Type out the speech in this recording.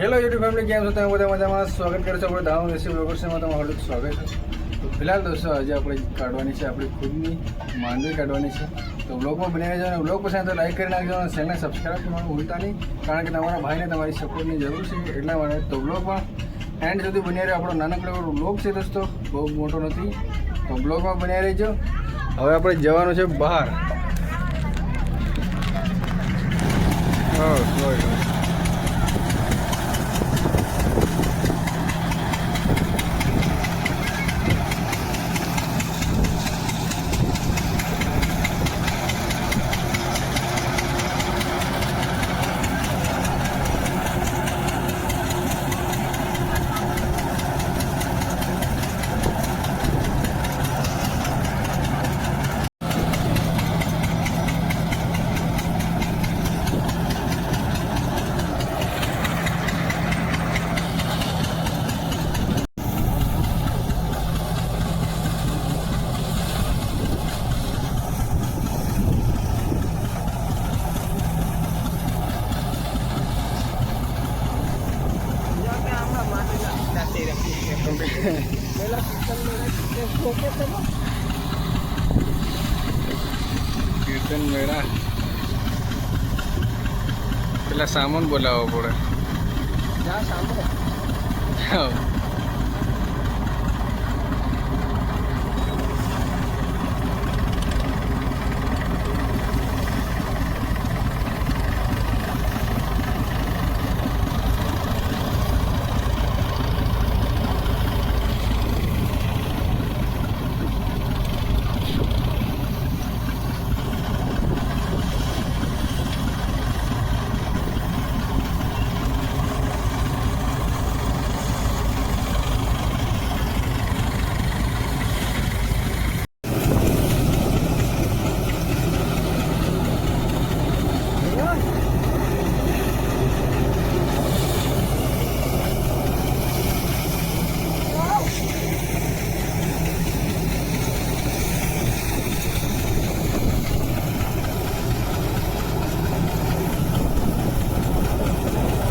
Hello YouTube family કેમ છો? તમે બધા મજામાં? સ્વાગત કરો છો આપણે દાવ રેસીપ લોકેશનમાં તમારું સ્વાગત છે. તો ફિલહાલ દોસ્તો આજે આપણે કાઢવાની છે આપણી ખુદની માંડવી કાઢવાની છે. તો બ્લોગમાં બની રહેજો અને બ્લોગ પસંદ તો લાઈક કરી નાખજો અને ચેનલને સબસ્ક્રાઈબ કરવાનું ભૂલતા નહીં, કારણ કે તમારા ભાઈને તમારી સપોર્ટની જરૂર છે એટલા માટે તો બ્લોગમાં એન્ડ સુધી બની રહ્યો આપણો નાનકડો બ્લોગ છે દોસ્તો, બહુ મોટો નથી. તો બ્લોગમાં બની રહેજો. હવે આપણે જવાનું છે બહાર. હા કીર્તન મેળા. પેલા સામાન બોલાવવો પડે. હા.